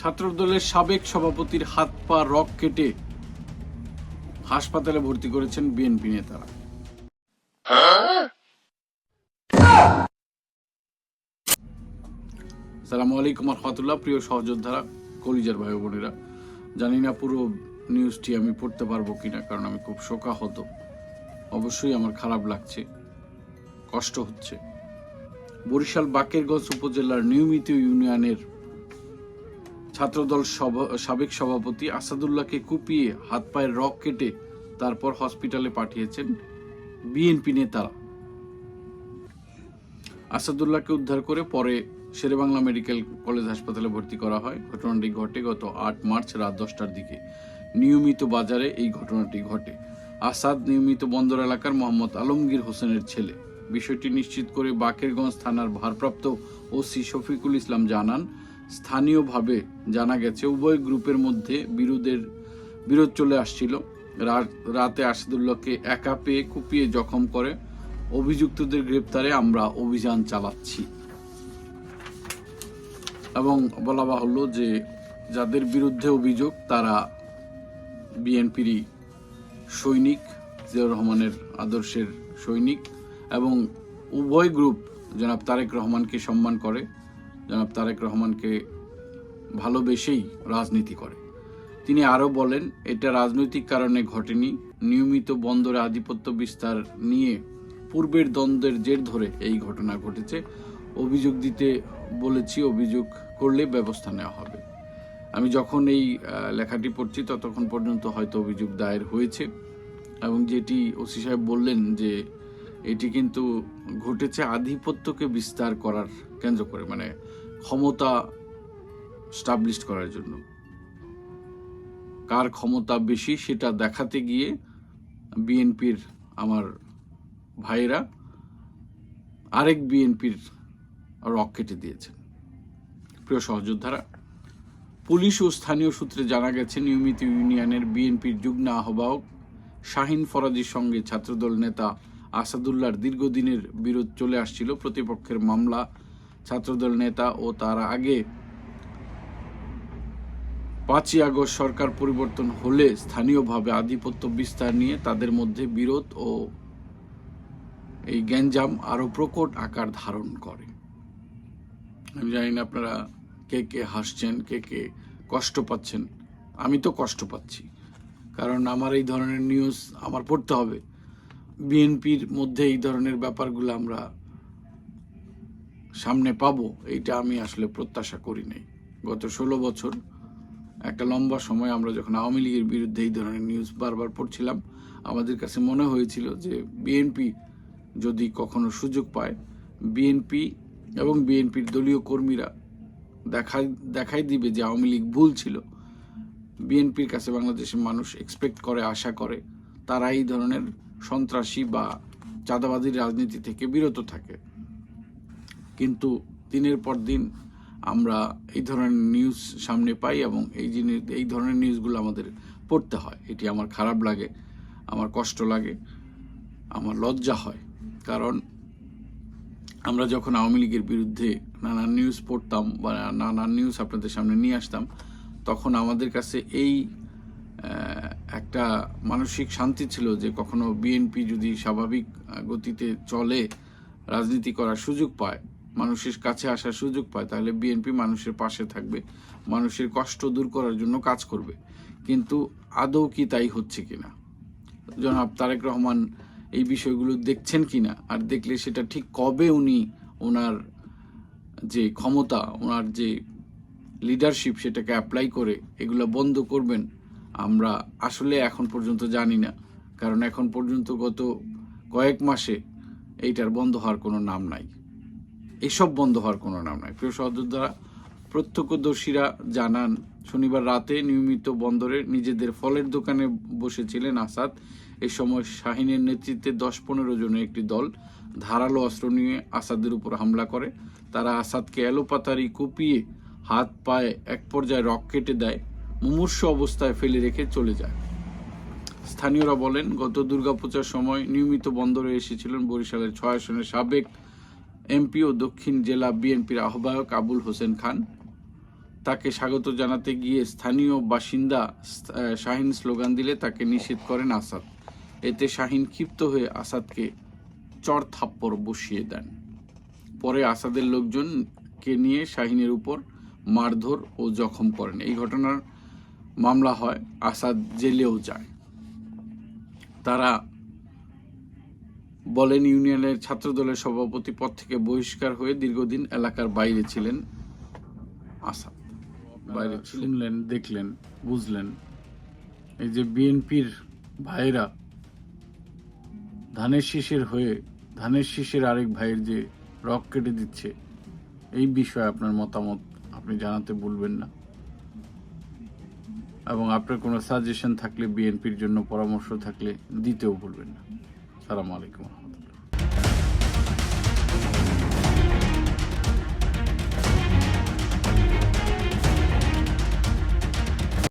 ছাত্রদলের সাবেক সভাপতির হাত পা রক কেটে হাসপাতালে ভর্তি করেছেন বিএনপি নেতারা। সালামু আলাইকুম রহমতুল্লাহ প্রিয় সহযোদ্ধারা, কলিজার ভাই বোনেরা। জানি না পুরো নিউজটি আমি পড়তে পারব কিনা, কারণ আমি খুব শোকাহত। অবশ্যই আমার খারাপ লাগছে, কষ্ট হচ্ছে। বরিশাল বাকেরগঞ্জ উপজেলার নিয়মিত ইউনিয়নের ছাত্রদল সাবেক সভাপতি আসাদুল্লাহকে কুপিয়ে হাত পায়ের রক কেটে তারপর হসপিটালে পাঠিয়েছেন বিএনপি নেতারা। আসাদুল্লাহকে উদ্ধার করে পরে শেরেবাংলা মেডিকেল কলেজ হাসপাতালে ভর্তি করা হয়। ঘটনাটি ঘটে গত আট মার্চ রাত দশটার দিকে। নিয়মিত বাজারে এই ঘটনাটি ঘটে। আসাদ নিয়মিত বন্দর এলাকার মোহাম্মদ আলমগীর হোসেনের ছেলে। বিষয়টি নিশ্চিত করে বাকেরগঞ্জ থানার ভারপ্রাপ্ত ওসি শফিকুল ইসলাম জানান স্থানীয়ভাবে জানা গেছে, উভয় গ্রুপের মধ্যে বিরোধের বিরোধ চলে আসছিল। রাতে আসাদুল্লাহকে একা পেয়ে কুপিয়ে জখম করে অভিযুক্তদের গ্রেপ্তারে আমরা অভিযান চালাচ্ছি। এবং বলা বাহুল্য যে যাদের বিরুদ্ধে অভিযোগ, তারা বিএনপিরই সৈনিক, জিয়াউর রহমানের আদর্শের সৈনিক এবং উভয় গ্রুপ জনাব তারেক রহমানকে সম্মান করে জনাব তারেক রহমানকে ভালোবেসেই রাজনীতি করে। তিনি আরও বলেন, এটা রাজনৈতিক কারণে ঘটেনি। নিয়মিত বন্দরে আধিপত্য বিস্তার নিয়ে পূর্বের দ্বন্দ্বের জের ধরে এই ঘটনা ঘটেছে। অভিযোগ দিতে বলেছি, অভিযোগ করলে ব্যবস্থা নেওয়া হবে। আমি যখন এই লেখাটি পড়ছি ততক্ষণ পর্যন্ত হয়তো অভিযোগ দায়ের হয়েছে। এবং যেটি ওসি সাহেব বললেন যে এটি কিন্তু ঘটেছে আধিপত্যকে বিস্তার করার কেন্দ্র করে মানে ক্ষমতা স্টাবলিশ করার জন্য। কার ক্ষমতা বেশি সেটা দেখাতে গিয়ে বিএনপির আমার ভাইয়েরা আরেক বিএনপির রক কেটে দিয়েছেন। প্রিয় সহযোদ্ধারা, পুলিশ ও স্থানীয় সূত্রে জানা গেছে, নিয়মিত ইউনিয়নের বিএনপির যুগ্ম আহ্বায়ক শাহিন ফরাজির সঙ্গে ছাত্রদল নেতা আসাদুল্লাহর দীর্ঘদিনের বিরোধ চলে আসছিল। প্রতিপক্ষের মামলা, ছাত্রদল নেতা ও তার আগে পাঁচই আগস্ট সরকার পরিবর্তন হলে স্থানীয়ভাবে আধিপত্য বিস্তার নিয়ে তাদের মধ্যে বিরোধ ও এই গ্যাঞ্জাম আরও প্রকট আকার ধারণ করে। আমি জানি না আপনারা কে কে হাসছেন, কে কে কষ্ট পাচ্ছেন। আমি তো কষ্ট পাচ্ছি। কারণ আমার এই ধরনের নিউজ আমার পড়তে হবে। বিএনপির মধ্যে এই ধরনের ব্যাপারগুলো আমরা সামনে পাবো, এইটা আমি আসলে প্রত্যাশা করি নাই। গত ষোলো বছর একটা লম্বা সময় আমরা যখন আওয়ামী লীগের বিরুদ্ধে এই ধরনের নিউজ বারবার পড়ছিলাম, আমাদের কাছে মনে হয়েছিল যে বিএনপি যদি কখনো সুযোগ পায়, বিএনপি এবং বিএনপির দলীয় কর্মীরা দেখাই দেখাই দিবে যে আওয়ামী লীগ ভুল ছিল। বিএনপির কাছে বাংলাদেশের মানুষ এক্সপেক্ট করে, আশা করে, তারা এই ধরনের সন্ত্রাসী বা চাঁদাবাদী রাজনীতি থেকে বিরত থাকে। কিন্তু দিনের পর দিন আমরা এই ধরনের নিউজ সামনে পাই এবং এই জিনিস এই ধরনের নিউজগুলো আমাদের পড়তে হয়। এটি আমার খারাপ লাগে, আমার কষ্ট লাগে, আমার লজ্জা হয়। কারণ আমরা যখন আওয়ামী লীগের বিরুদ্ধে নানান নিউজ পড়তাম বা নানান নিউজ আপনাদের সামনে নিয়ে আসতাম, তখন আমাদের কাছে এই একটা মানসিক শান্তি ছিল যে কখনো বিএনপি যদি স্বাভাবিক গতিতে চলে, রাজনীতি করার সুযোগ পায়, মানুষের কাছে আসার সুযোগ পায়, তাহলে বিএনপি মানুষের পাশে থাকবে, মানুষের কষ্ট দূর করার জন্য কাজ করবে। কিন্তু আদৌ কি তাই হচ্ছে কিনা? জনাব তারেক রহমান এই বিষয়গুলো দেখছেন কিনা? আর দেখলে সেটা ঠিক কবে উনি ওনার যে ক্ষমতা, ওনার যে লিডারশিপ সেটাকে অ্যাপ্লাই করে, এগুলো বন্ধ করবেন? আমরা আসলে এখন পর্যন্ত জানি না। কারণ এখন পর্যন্ত গত কয়েক মাসে এইটার বন্ধ হওয়ার কোনো নাম নাই। এসব বন্ধ হওয়ার কোনো নাম নাই। প্রিয় সহযোদ্ধারা, প্রত্যক্ষদর্শীরা জানান, শনিবার রাতে নিয়মিত বন্দরে নিজেদের ফলের দোকানে বসেছিলেন আসাদ। এ সময় শাহিনের নেতৃত্বে দশ পনেরো জনের একটি দল ধারালো অস্ত্র নিয়ে আসাদের উপর হামলা করে। তারা আসাদকে এলোপাতারি কুপিয়ে হাত পায়ে এক পর্যায়ে রক কেটে দেয়। মুমূর্ষ অবস্থায় ফেলে রেখে চলে যায়। স্থানীয়রা বলেন, গত দুর্গাপূজার সময় নিয়মিত বন্দরে এসেছিলেন বরিশালের ছয় আসনের সাবেক এমপি ও দক্ষিণ জেলা বিএনপির আহ্বায়ক আবুল হোসেন খান। তাকে স্বাগত জানাতে গিয়ে স্থানীয় বাসিন্দা শাহিন স্লোগান দিলে তাকে নিষেধ করেন আসাদ। এতে শাহিন ক্ষিপ্ত হয়ে আসাদকে চর থাপ্পড় বসিয়ে দেন। পরে আসাদের লোকজনকে নিয়ে শাহিনের উপর মারধর ও জখম করেন। এই ঘটনার মামলা হয় আসাদ জেলেও যায়। তারা বলেন ইউনিয়নের ছাত্রদলের সভাপতি পদ থেকে বহিষ্কার হয়ে দীর্ঘদিন এলাকার বাইরে ছিলেন আসাদ। বাইরে শুনলেন দেখলেন বুঝলেন। এই যে বিএনপির ভাইরা ধানের শীষের হয়ে ধানের শীষের আরেক ভাইয়ের যে রক কেটে দিচ্ছে এই বিষয়ে আপনার মতামত আপনি জানাতে ভুলবেন না। এবং আপনার কোনো সাজেশন থাকলে বিএনপির জন্য পরামর্শ থাকলে দিতেও ভুলবেন না। সালামু আলাইকুম। রহমতুল্লাহ